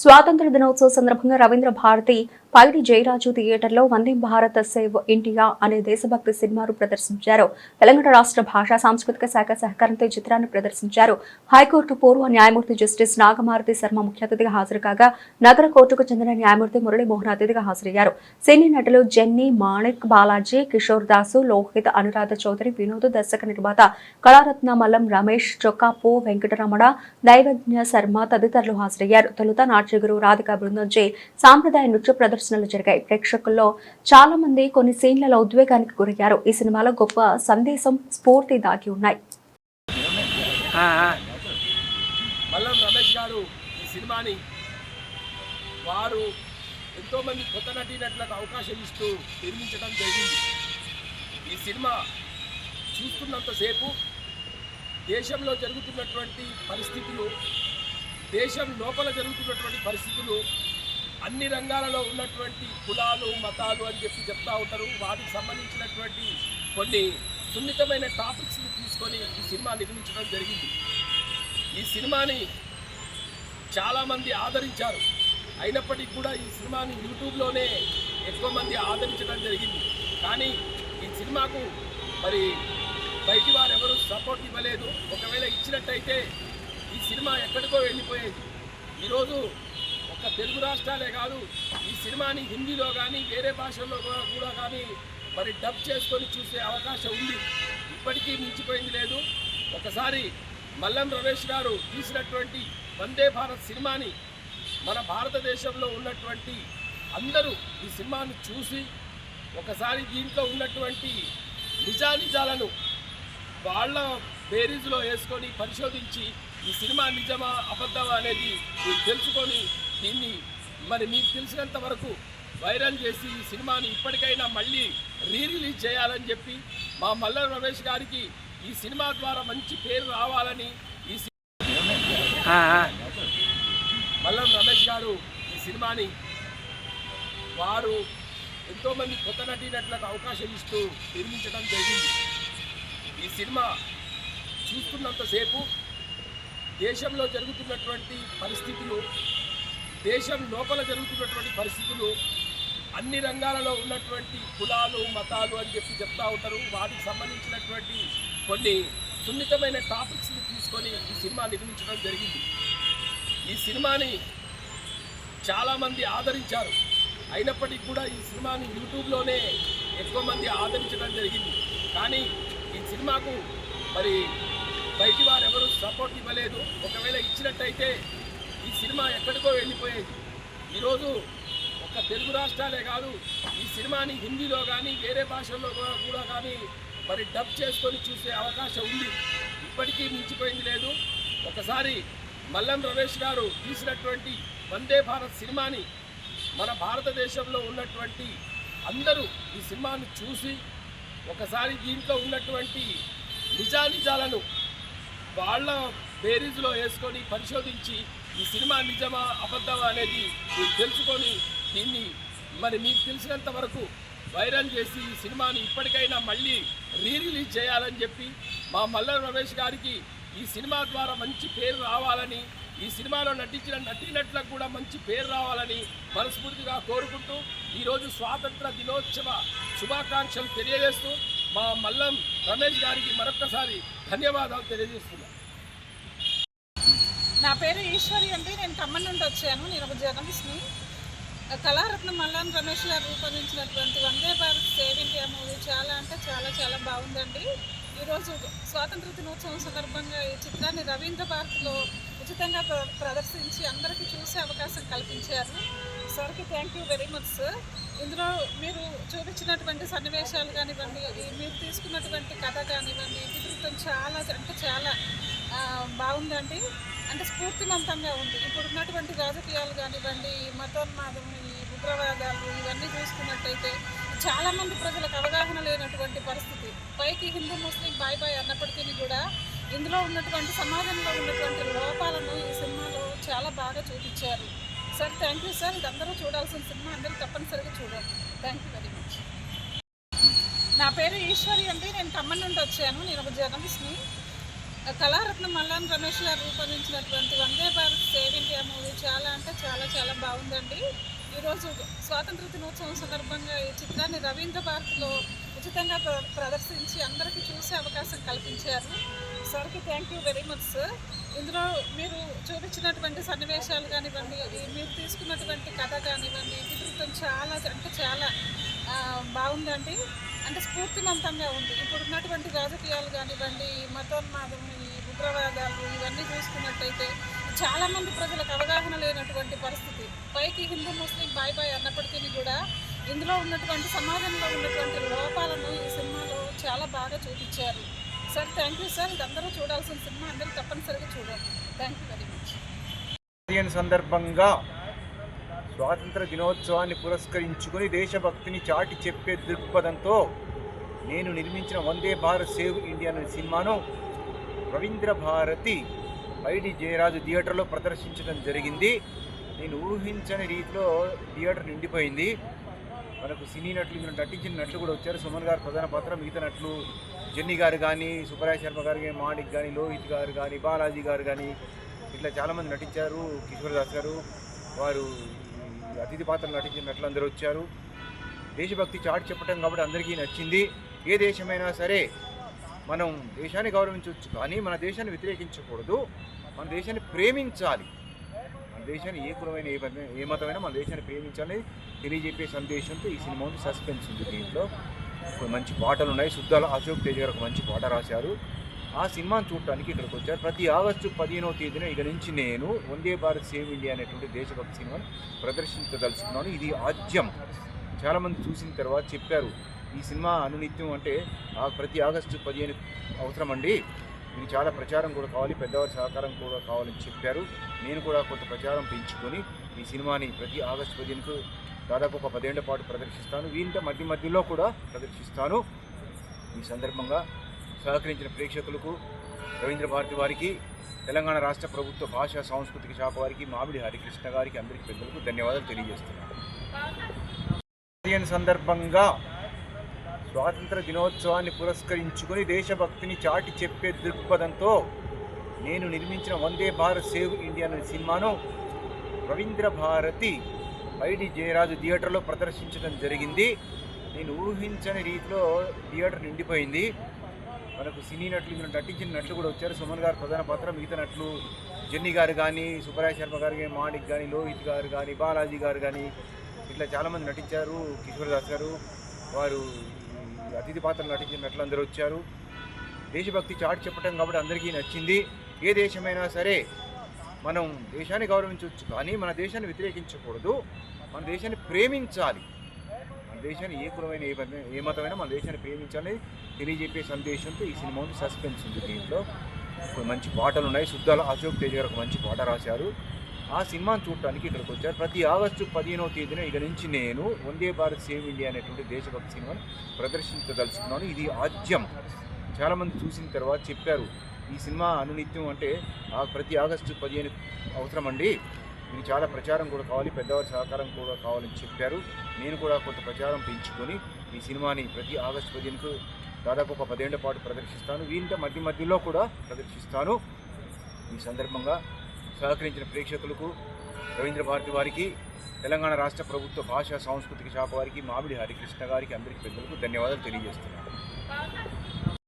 స్వాతంత్ర దినోత్సవ సందర్భంగా రవీంద్ర భారతి పైడి జయరాజు థియేటర్లో వందే భారత్ సేవ్ ఇండియా అనే దేశభక్తి సినిమాను ప్రదర్శించారు. తెలంగాణ రాష్ట్ర భాషా సాంస్కృతిక శాఖ సహకారంతో ఈ చిత్రాన్ని ప్రదర్శించారు. హైకోర్టు పూర్వ న్యాయమూర్తి జస్టిస్ నాగమారుతి శర్మ ముఖ్య అతిథిగా హాజరు కాగా నగర కోర్టుకు చెందిన న్యాయమూర్తి మురళీమోహన్ అతిథిగా హాజరయ్యారు. సినీ నటులు జెన్నీ మాణిక్ బాలాజీ కిషోర్ దాసు లోహిత్ అనురాధ చౌదరి వినోద్ దర్శక నిర్మాత కళారత్న మల్లం రమేష్ చొక్కాపు వెంకటరమణ దైవజ్ఞ శర్మ తదితరులు హాజరయ్యారు. తొలుత నాట్య గురువు రాధిక బృందంచే సాంప్రదాయ నృత్య ప్రదర్శన ప్రదర్శనలు జరిగాయి. ప్రేక్షకుల్లో చాలా మంది కొన్ని సీన్లలో ఉద్వేగానికి గురయ్యారు. ఈ సినిమాలో గొప్ప సందేశం స్ఫూర్తి దాగి ఉన్నాయి. మల్లం రమేష్ గారు ఈ సినిమాని వారు ఎంతోమంది కొత్త నటీనటులకు అవకాశం ఇస్తూ నిర్మించడం జరిగింది. ఈ సినిమా చూస్తున్నంతసేపు దేశంలో జరుగుతున్నటువంటి పరిస్థితులు దేశం లోపల జరుగుతున్నటువంటి పరిస్థితులు అన్ని రంగాలలో ఉన్నటువంటి కులాలు మతాలు అని చెప్పి చెప్తా ఉంటారు. వాటికి సంబంధించినటువంటి కొన్ని సున్నితమైన టాపిక్స్ని తీసుకొని ఈ సినిమా నిర్మించడం జరిగింది. ఈ సినిమాని చాలామంది ఆదరించారు. అయినప్పటికీ కూడా ఈ సినిమాని యూట్యూబ్లోనే ఎక్కువ మంది ఆదరించడం జరిగింది. కానీ ఈ సినిమాకు మరి బయటి వారు ఎవరు సపోర్ట్ ఇవ్వలేదు. ఒకవేళ ఇచ్చినట్టయితే ఈ సినిమా ఎక్కడికో వెళ్ళిపోయేది. ఈరోజు ఒక్క తెలుగు రాష్ట్రాలే కాదు ఈ సినిమాని హిందీలో కానీ వేరే భాషల్లో కూడా- కానీ మరి డబ్ చేసుకొని చూసే అవకాశం ఉంది. ఇప్పటికీ మించిపోయింది లేదు. ఒకసారి మల్లం రమేష్ గారు తీసినటువంటి వందే భారత్ సినిమాని మన భారతదేశంలో ఉన్నటువంటి అందరూ ఈ సినిమాను చూసి ఒకసారి దీంట్లో ఉన్నటువంటి నిజానిజాలను వాళ్ళ బేరీజ్లో వేసుకొని పరిశోధించి ఈ సినిమా నిజమా అబద్ధమా అనేది తెలుసుకొని దీన్ని మరి మీకు తెలిసినంత వరకు వైరల్ చేసి ఈ సినిమాని ఇప్పటికైనా మళ్ళీ రీ రిలీజ్ చేయాలని చెప్పి మా మల్ల రమేష్ గారికి ఈ సినిమా ద్వారా మంచి పేరు రావాలని ఈ. మల్లం రమేష్ గారు ఈ సినిమాని వారు ఎంతోమంది కొత్త నటీనటులకు అవకాశం ఇస్తూ నిర్మించడం జరిగింది ఈ సినిమా చూస్తున్నంతసేపు దేశంలో జరుగుతున్నటువంటి పరిస్థితులు దేశం లోపల జరుగుతున్నటువంటి పరిస్థితులు అన్ని రంగాలలో ఉన్నటువంటి కులాలు మతాలు అని చెప్పి చెప్తా ఉంటారు. వాటికి సంబంధించినటువంటి కొన్ని సున్నితమైన టాపిక్స్ని తీసుకొని ఈ సినిమా నిర్మించడం జరిగింది. ఈ సినిమాని చాలామంది ఆదరించారు. అయినప్పటికీ కూడా ఈ సినిమాని యూట్యూబ్లోనే ఎక్కువ మంది ఆదరించడం జరిగింది. కానీ ఈ సినిమాకు మరి బయటి వారు ఎవరు సపోర్ట్ ఇవ్వలేదు. ఒకవేళ ఇచ్చినట్టయితే ఈ సినిమా ఎక్కడికో వెళ్ళిపోయేది. ఈరోజు ఒక తెలుగు రాష్ట్రాలే కాదు ఈ సినిమాని హిందీలో కానీ వేరే భాషల్లో కూడా- కూడా కానీ మరి డబ్ చేసుకొని చూసే అవకాశం ఉంది. ఇప్పటికీ మించిపోయింది లేదు. ఒకసారి మల్లం రమేష్ గారు తీసినటువంటి వందే భారత్ సినిమాని మన భారతదేశంలో ఉన్నటువంటి అందరూ ఈ సినిమాను చూసి ఒకసారి దీంట్లో ఉన్నటువంటి నిజానిజాలను వాళ్ళ బేరీజ్లో వేసుకొని పరిశోధించి ఈ సినిమా నిజమా అబద్ధమా అనేది మీరు తెలుసుకొని దీన్ని మరి మీకు తెలిసినంత వరకు వైరల్ చేసి ఈ సినిమాని ఇప్పటికైనా మళ్ళీ రీ రిలీజ్ చేయాలని చెప్పి మా మల్ల రమేష్ గారికి ఈ సినిమా ద్వారా మంచి పేరు రావాలని ఈ సినిమాలో నటించిన నటీనటులకు కూడా మంచి పేరు రావాలని మనస్ఫూర్తిగా కోరుకుంటూ ఈరోజు స్వాతంత్ర దినోత్సవ శుభాకాంక్షలు తెలియజేస్తూ మా మల్లం రమేష్ గారికి మరొక్కసారి ధన్యవాదాలు తెలియజేస్తున్నాను నా పేరు ఈశ్వరి అండి. నేను ఖమ్మం నుండి వచ్చాను. నేను ఒక జర్నలిస్ట్ని కళారత్న మల్లాన్ రమేష్ గారు రూపొందించినటువంటి Vande Bharat save India movie చాలా అంటే చాలా చాలా బాగుందండి. ఈరోజు స్వాతంత్ర దినోత్సవం సందర్భంగా ఈ చిత్రాన్ని రవీంద్ర భారత్లో ఉచితంగా ప్ర- ప్రదర్శించి అందరికీ చూసే అవకాశం కల్పించారు. సార్కి thank you very much sir ఇందులో మీరు చూపించినటువంటి సన్నివేశాలు కానివ్వండి మీరు తీసుకున్నటువంటి కథ కానివ్వండి ఇతివృత్తం చాలా అంటే చాలా బాగుందండి. అంటే స్ఫూర్తివంతంగా ఉంది. ఇప్పుడు ఉన్నటువంటి రాజకీయాలు కానివ్వండి ఈ మతోన్మాదం ఈ ఉగ్రవాదాలు ఇవన్నీ చూసుకున్నట్టయితే చాలామంది ప్రజలకు అవగాహన లేనటువంటి పరిస్థితి. పైకి హిందూ ముస్లిం బాయ్ బాయ్ అన్నప్పటికీ కూడా ఇందులో ఉన్నటువంటి సమాజంలో ఉన్నటువంటి లోపాలను ఈ సినిమాలో చాలా బాగా చూపించారు. Sir thank you sir. ఇది అందరూ చూడాల్సిన సినిమా. అందరూ తప్పనిసరిగా చూడాలి థ్యాంక్ యూ వెరీ మచ్. నా పేరు ఈశ్వరి అండి. నేను ఖమ్మం నుండి వచ్చాను. నేను ఒక జర్నలిస్ట్ని. కళారత్న మల్లాన్ రమేష్ గారు రూపొందించినటువంటి Vande Bharat save India movie చాలా అంటే చాలా చాలా బాగుందండి. ఈరోజు స్వాతంత్ర దినోత్సవం సందర్భంగా ఈ చిత్రాన్ని రవీంద్ర భారత్లో ఉచితంగా ప్ర- ప్రదర్శించి అందరికీ చూసే అవకాశం కల్పించారు. సార్కి thank you very much sir. ఇందులో మీరు చూపించినటువంటి సన్నివేశాలు కానివ్వండి మీరు తీసుకున్నటువంటి కథ కానివ్వండి ఇతివృత్తం చాలా అంటే చాలా బాగుందండి. అంటే స్ఫూర్తివంతంగా ఉంది. ఇప్పుడు ఉన్నటువంటి రాజకీయాలు కానివ్వండి మతోన్మాదం ఈ ఉగ్రవాదాలు ఇవన్నీ చూసుకున్నట్టయితే చాలామంది ప్రజలకు అవగాహన లేనటువంటి పరిస్థితి. పైకి హిందూ ముస్లిం బాయ్ బాయ్ అన్నప్పటికీ కూడా ఇందులో ఉన్నటువంటి సమాజంలో ఉన్నటువంటి లోపాలను ఈ సినిమాలో చాలా బాగా చూపించారు. Sir thank you sir. ఇదందరూ చూడాల్సిన సినిమా. అందరూ తప్పనిసరిగా చూడాలి థ్యాంక్ యూ వెరీ మచ్ సందర్భంగా స్వాతంత్ర దినోత్సవాన్ని పురస్కరించుకొని దేశభక్తిని చాటి చెప్పే దృక్పథంతో నేను నిర్మించిన వందే భారత్ సేవ్ ఇండియా అనే సినిమాను రవీంద్ర భారతి ఐడి జయరాజు థియేటర్లో ప్రదర్శించడం జరిగింది. నేను ఊహించని రీతిలో థియేటర్ నిండిపోయింది. మనకు సినీ నటులు ఇందులో నటించిన నటులు కూడా వచ్చారు. సుమన్ గారు ప్రధాన పాత్ర మిగతా నటులు జెన్నీ గారు కానీ సుబ్బరాయ శర్మ గారు కానీ మాణిక్ కానీ లోహిత్ గారు కానీ బాలాజీ గారు కానీ ఇట్లా చాలామంది నటించారు. కిషోర్ దాస్ గారు వారు అతిథి పాత్రలు నటించిన నటులు అందరూ వచ్చారు. దేశభక్తి చాటు చెప్పడం కాబట్టి అందరికీ నచ్చింది. ఏ దేశమైనా సరే మనం దేశాన్ని గౌరవించవచ్చు కానీ మన దేశాన్ని వ్యతిరేకించకూడదు. మన దేశాన్ని ప్రేమించాలి. మన దేశాన్ని ఏ కులమైన ఏ మత ఏ మతమైనా మన దేశాన్ని ప్రేమించాలని తెలియజెప్పే సందేశంతో ఈ సినిమా ఉంది. సస్పెన్స్ ఉంది దీంట్లో. కొన్ని మంచి పాటలు ఉన్నాయి. శుద్ధాల అశోక్ తేజ్ గారు ఒక మంచి పాట రాశారు. ఆ సినిమాను చూడటానికి ఇక్కడికి వచ్చారు. ప్రతి ఆగస్టు పదిహేనవ తేదీన ఇక నుంచి నేను వందే భారత్ సేవ్ ఇండియా అనేటువంటి దేశభక్తి సినిమాను ప్రదర్శించదలుచుకున్నాను. ఇది ఆద్యం. చాలామంది చూసిన తర్వాత చెప్పారు ఈ సినిమా అనునిత్యం అంటే ఆ ప్రతి ఆగస్టు పదిహేను అవసరం అండి ఇది చాలా ప్రచారం కూడా కావాలి పెద్దవారి సహకారం కూడా కావాలని చెప్పారు. నేను కూడా కొంత ప్రచారం పెంచుకొని ఈ సినిమాని ప్రతి ఆగస్టు పదిహేనుకు దాదాపు ఒక పదేళ్ళ పాటు ప్రదర్శిస్తాను. వీంట మధ్య మధ్యలో కూడా ప్రదర్శిస్తాను. ఈ సందర్భంగా సహకరించిన ప్రేక్షకులకు రవీంద్ర భారతి వారికి తెలంగాణ రాష్ట్ర ప్రభుత్వ భాషా సాంస్కృతిక శాఖ వారికి మామిడి హరికృష్ణ గారికి అందరికీ పెద్దలకు ధన్యవాదాలు తెలియజేస్తున్నాను. సందర్భంగా స్వాతంత్ర దినోత్సవాన్ని పురస్కరించుకొని దేశభక్తిని చాటి చెప్పే దృక్పథంతో నేను నిర్మించిన వందే భారత్ సేవ్ ఇండియా అనే సినిమాను రవీంద్ర భారతి ఐడి జయరాజు థియేటర్లో ప్రదర్శించడం జరిగింది. నేను ఊహించని రీతిలో థియేటర్ నిండిపోయింది. మనకు సినీ నటులు ఇందులో నటించిన నటులు కూడా వచ్చారు. సుమన్ గారు ప్రధాన పాత్ర మిగతా నటులు జెన్నీ గారు కానీ సుబ్బరాయ శర్మ గారు కానీ మాణిక్ కానీ లోహిత్ గారు కానీ బాలాజీ గారు కానీ ఇట్లా చాలామంది నటించారు. కిషోర్ దాస్ గారు వారు అతిథి పాత్రలు నటించిన నటులు అందరూ వచ్చారు. దేశభక్తి చాటు చెప్పటం కాబట్టి అందరికీ నచ్చింది. ఏ దేశమైనా సరే మనం దేశాన్ని గౌరవించవచ్చు కానీ మన దేశాన్ని వ్యతిరేకించకూడదు. మన దేశాన్ని ప్రేమించాలి. దేశాన్ని ఏ కులమైన ఏ ఏ మతమైనా మన దేశాన్ని ప్రేమించాలని తెలియజెప్పే సందేశంతో ఈ సినిమా ఉంది. సస్పెన్స్ ఉంది దీంట్లో. కొన్ని మంచి పాటలు ఉన్నాయి. శుద్ధాల అశోక్ తేజ్ గారు ఒక మంచి పాట రాశారు. ఆ సినిమాను చూడటానికి ఇక్కడికి వచ్చారు. ప్రతి ఆగస్టు పదిహేనవ తేదీన ఇక నుంచి నేను వందే భారత్ సేవ్ ఇండియా అనేటువంటి దేశభక్తి సినిమాను ప్రదర్శించదలుచుకున్నాను. ఇది ఆద్యం. చాలామంది చూసిన తర్వాత చెప్పారు ఈ సినిమా అనునిత్యం అంటే ఆ ప్రతి ఆగస్టు పదిహేను అవసరం అండి ఇది చాలా ప్రచారం కూడా కావాలి పెద్దవారి సహకారం కూడా కావాలని చెప్పారు. నేను కూడా కొంత ప్రచారం పెంచుకొని ఈ సినిమాని ప్రతి ఆగస్టు పదిహేనుకు దాదాపు ఒక పదేళ్ళ పాటు ప్రదర్శిస్తాను. వీంటే మధ్య మధ్యలో కూడా ప్రదర్శిస్తాను. ఈ సందర్భంగా సహకరించిన ప్రేక్షకులకు రవీంద్ర భారతి వారికి తెలంగాణ రాష్ట్ర ప్రభుత్వ భాషా సాంస్కృతిక శాఖ వారికి మామిడి హరికృష్ణ గారికి అందరికీ పెద్దలకు ధన్యవాదాలు తెలియజేస్తున్నాను.